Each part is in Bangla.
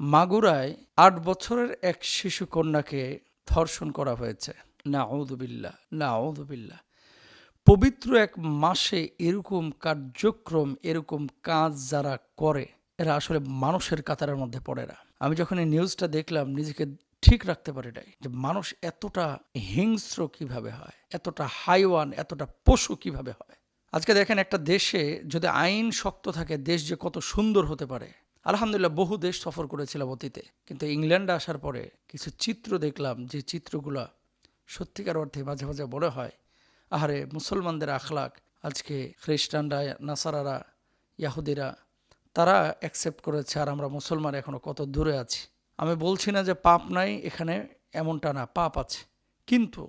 মাগুরায় আট বছরের এক শিশু কন্যাকে ধর্ষণ করা হয়েছে। না ঔদুবিল্লা না ঔদুবিল্লা পবিত্র এক মাসে এরকম কার্যক্রম, এরকম কাজ যারা করে, এরা আসলে মানুষের কাতারের মধ্যে পড়ে না। আমি যখন এই নিউজটা দেখলাম, নিজেকে ঠিক রাখতে পারি নাই যে মানুষ এতটা হিংস্র কীভাবে হয়, এতটা হাইওয়ান, এতটা পশু কীভাবে হয়। আজকে দেখেন একটা দেশে যদি আইন শক্ত থাকে, দেশ যে কত সুন্দর হতে পারে আলহামদুলিল্লাহ বহু দেশ সফর করেছিলাম অতীতে, কিন্তু ইংল্যান্ডে আসার পরে কিছু চিত্র দেখলাম যে চিত্রগুলা সত্যিকার অর্থে মাঝে মাঝে মনে হয়, আহারে মুসলমানদের আখলাক, আজকে খ্রিস্টানরা, নাসারারা, ইয়াহুদিরা, তারা অ্যাকসেপ্ট করেছে আর আমরা মুসলমান এখনও কত দূরে আছি। আমি বলছি না যে পাপ নাই, এখানে এমনটা না, পাপ আছে। কিন্তু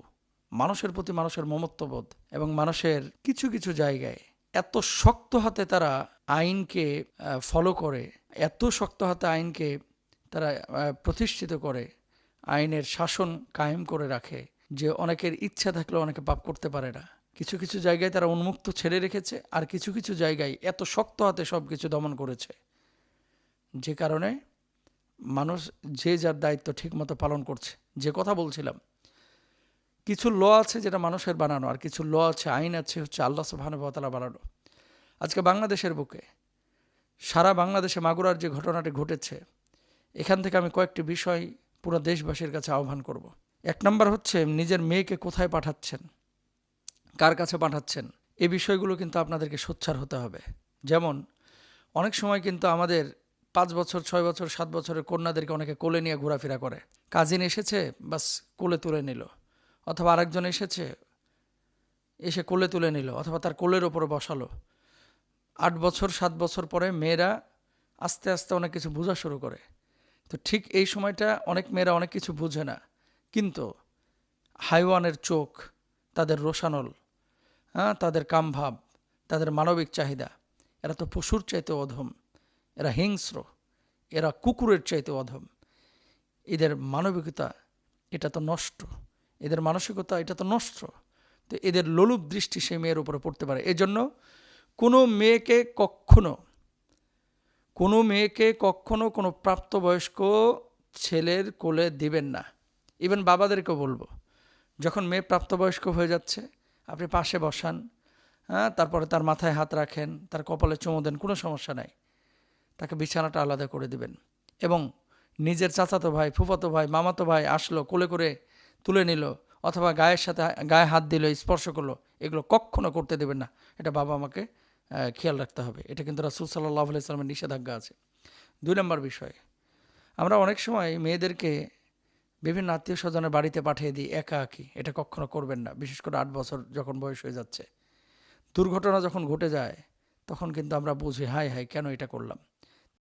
মানুষের প্রতি মানুষের মমত্ববোধ এবং মানুষের কিছু কিছু জায়গায় এত শক্ত হাতে তারা আইনকে ফলো করে, এত শক্ত হাতে আইনকে তারা প্রতিষ্ঠিত করে, আইনের শাসন কায়েম করে রাখে, যে অনেকের ইচ্ছা থাকলেও অনেকে পাপ করতে পারে না। কিছু কিছু জায়গায় তারা উন্মুক্ত ছেড়ে রেখেছে, আর কিছু কিছু জায়গায় এত শক্ত হাতে সব কিছু দমন করেছে। যে কারণে মানুষ যে যার দায়িত্ব ঠিকমতো পালন করছে। যে কথা বলছিলাম, কিছু ল আছে যেটা মানুষের বানানো, আর কিছু ল আছে, আইন আছে হচ্ছে আল্লাহ সুবাহানুভাতালা বানানো। আজকে বাংলাদেশের বুকে, সারা বাংলাদেশে মাগুরার যে ঘটনাটি ঘটেছে, এখান থেকে আমি কয়েকটি বিষয় পুরো দেশবাসীর কাছে আহ্বান করব। এক নম্বর হচ্ছে, নিজের মেয়েকে কোথায় পাঠাচ্ছেন? কার কাছে পাঠাচ্ছেন? এই বিষয়গুলো কিন্তু আপনাদেরকে সোচ্চার হতে হবে। যেমন, অনেক সময় কিন্তু আমাদের পাঁচ বছর, ছয় বছর, সাত বছরের কন্যাদেরকে অনেকে কোলে নিয়ে ঘোরাফেরা করে। কাজিন এসেছে, বাস কোলে তুলে নিল। অথবা আরেকজন এসেছে, এসে কোলে তুলে নিল, অথবা তার কোলের ওপরে বসালো। আট বছর, সাত বছর পরে মেয়েরা আস্তে আস্তে অনেক কিছু বোঝা শুরু করে। তো ঠিক এই সময়টা অনেক মেয়েরা অনেক কিছু বুঝে না। কিন্তু হাইওয়ানের চোখ, তাদের রোশানল হ্যাঁ তাদের কামভাব, তাদের মানবিক চাহিদা, এরা তো পশুর চাইতে অধম, এরা হিংস্র, এরা কুকুরের চাইতে অধম। এদের মানবিকতা, এটা তো নষ্ট। এদের মানসিকতা, এটা তো নষ্ট। তো এদের লোলুপ দৃষ্টি সেই মেয়ের উপরে পড়তে পারে। এজন্য কোনো মেয়েকে কখনো, কোনো মেয়েকে কখনো কোনো প্রাপ্তবয়স্ক ছেলের কোলে দিবেন না। ইভেন বাবাদেরকেও বলব, যখন মেয়ে প্রাপ্তবয়স্ক হয়ে যাচ্ছে, আপনি পাশে বসান হ্যাঁ তারপরে তার মাথায় হাত রাখেন, তার কপালে চুমো দেন, কোনো সমস্যা নাই। তাকে বিছানাটা আলাদা করে দিবেন। এবং নিজের চাচাতো ভাই, ফুফাতো ভাই, মামাতো ভাই আসলো, কোলে করে তুলে নিল, অথবা গায়ের সাথে, গায়ে হাত দিল, স্পর্শ করল, এগুলো কখনো করতে দেবেন না। এটা বাবা আমাকে খেয়াল রাখতে হবে। এটা কিন্তু রাসুল সাল্লাহ আলাইসালামের নিষেধাজ্ঞা আছে। দুই নম্বর বিষয়, আমরা অনেক সময় মেয়েদেরকে বিভিন্ন আত্মীয় স্বজনের বাড়িতে পাঠিয়ে দিই একা একই এটা কখনো করবেন না, বিশেষ করে আট বছর যখন বয়স হয়ে যাচ্ছে। দুর্ঘটনা যখন ঘটে যায়, তখন কিন্তু আমরা বুঝি হাই হাই কেন এটা করলাম?